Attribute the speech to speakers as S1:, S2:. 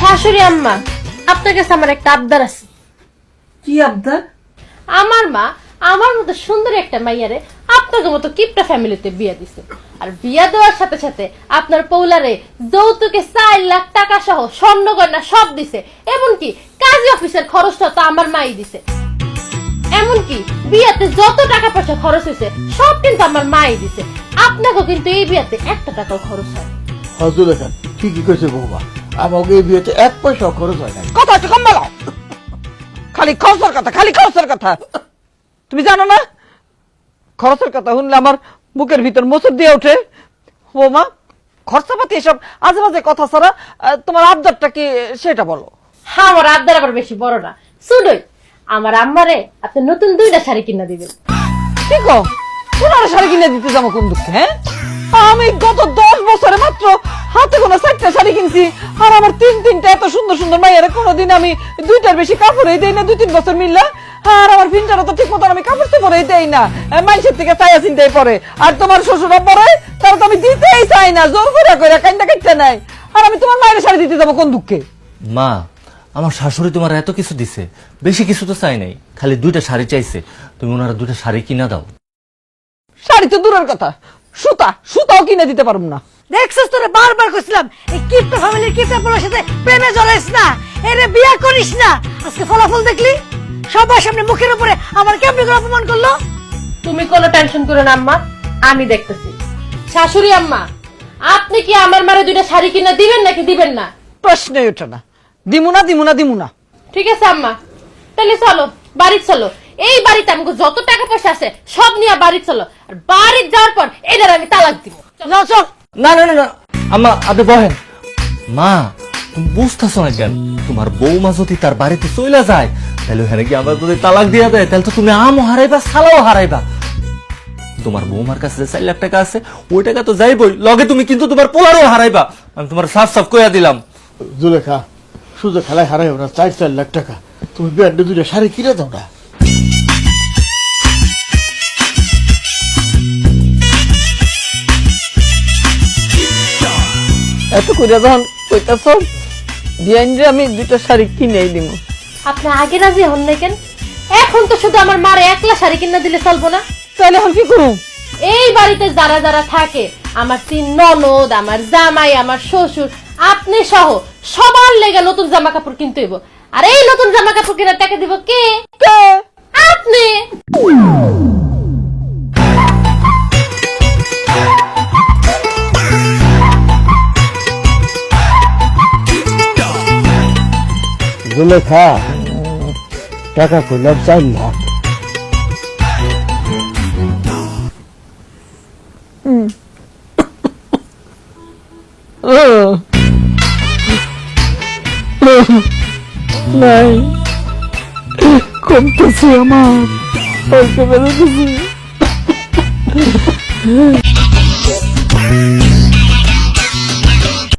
S1: শাশুড়ি আম্মা আপনার কাছে আমার একটা আবদার আছে।
S2: কি আবদার?
S1: আমার মা আমার মতো সুন্দর একটা মাইয়ারে আপনাদের মতো কিপটা ফ্যামিলিতে বিয়া দিছে। আর বিয়া দেওয়ার সাথে সাথে আপনার পৌলারে যৌতুকে চার লাখ টাকা সহ স্বর্ণ গয়না সব দিছে। এমনকি কাজী অফিসের খরচটা তো আমার মাই দিছে। এমনকি বিয়াতে যত টাকা পয়সা খরচ হয়েছে সব কিন্তু আমার মাই দিছে। আপনাকেও কিন্তু এই বিয়াতে একটা টাকাও খরচ হয়
S3: হজুর খান ঠিকই কইছে বৌমা? আমাকে এই বিয়েতে এক পয়সা খরচ হয় নাই।
S2: কথা একটু কম বলো। খালি খরচের কথা খালি খরচের কথা। তুমি জানো না? খরচের কথা শুনলে আমার বুকের ভিতর মোচর দিয়ে ওঠে। ও মা খরচাপাতি এসব আজে বাজে কথা ছাড়া তোমার আবদারটা কি সেটা বলো।
S1: হ্যাঁ আমার আবদার আবার বেশি বড় না। শুনুই আমার আম্মারে আপনি নতুন দুইটা শাড়ি কিনা দিবেন।
S2: কি কো শাড়ি কিনে দিতে যাব কোন দুঃখে হ্যাঁ? আমি গত দশ বছরে মাত্র হাতে কোনো চারটা শাড়ি কিনছি। আর আমার তিন তিনটা এত সুন্দর সুন্দর মাইয়ার কোনোদিন আমি দুইটার বেশি কাপড়ই দেই না দুই তিন বছর মিললে। আর আমার তো ঠিক মতন আমি কাপড় তো পরেই দেই না। মানুষের থেকে চাইয়া চিন্তাই পরে। আর তোমার শ্বশুরা পরে তারা তো আমি দিতেই চাই না জোর করে করে কাইন্দা কাইতে নাই। আর আমি তোমার মায়ের শাড়ি দিতে যাব কোন দুঃখে?
S4: মা আমার শাশুড়ি তোমার এত কিছু দিছে। বেশি কিছু তো চাই নাই খালি দুইটা শাড়ি চাইছে। তুমি ওনারা দুইটা শাড়ি কিনা দাও।
S2: শাড়ি তো দূরের কথা। সুতা সুতাও কিনে দিতে পারব না।
S5: দেখছিস তোরে বারবার কইছিলাম এই কিপটা ফ্যামিলির কিপটা পোলার সাথে প্রেমে জড়াইস না? এরে বিয়া করিস না। আজকে ফলাফল দেখলি? সবার সামনে মুখের উপরে আমার কেমনি করে অপমান করল?
S1: তুমি কোনো টেনশন করো না আম্মা। আমি দেখতেছি। শাশুড়ি আম্মা আপনি কি আমার মারে দুইটা শাড়ি কিনা দিবেন নাকি দিবেন না?
S2: প্রশ্নই ওঠে না। দিমুনা দিমুনা দিমুনা
S1: ঠিক আছে আম্মা। তাহলে চলো বাড়ি চলো। এই বাড়িতে আমাকে যত টাকা পয়সা আছে সব নিয়ে বাড়ি চলো। আর বাড়ি যাওয়ার পর এদের আমি তালাক দিব।
S5: চল চল
S4: না না না আম্মা, আপনি বহেন। মা, তুমি বুঝতেছো না কেন? তোমার বৌমা যদি তার বাড়িতে চলে যায়, তাহলে ওখানে কি আমার যদি তালাক দিয়ে দেয়, তাহলে তো তুমি আমও হারাইবা সালাও হারাইবা। তোমার বৌমার কাছে যে চার লাখ টাকা আছে, ওই টাকা তো যাইবই। লগে তুমি কিন্তু তোমার পোলারও হারাইবা। আমি তোমার সাফ সাফ কইয়া দিলাম।
S3: জুলেখা শুধু খেলায় হারাই না, চার চার লাখ টাকা। তুমি ব্যান্ডে দুইটা শাড়ি কিনে দাও না।
S2: করে যখন কইতাছ বিয়াইন যে আমি দুইটা শাড়ি কিনেই দিব
S1: আপনি আগে রাজি হন নাই কেন? এখন তো শুধু আমার মারে একলা শাড়ি কিনা দিলে চলবো না।
S2: তাহলে এখন কি করুম?
S1: এই বাড়িতে যারা যারা থাকে আমার তিন ননদ আমার জামাই আমার শ্বশুর আপনি সহ সবার লেগে নতুন জামা কাপড় কিনতে হইব। আর এই নতুন জামা কাপড় কেনার টাকা দিব কে?
S3: জুলেখা টাকা চার লাখ
S2: ও। নাই। কমতেছে আমার। অল্প বেরোতেছে।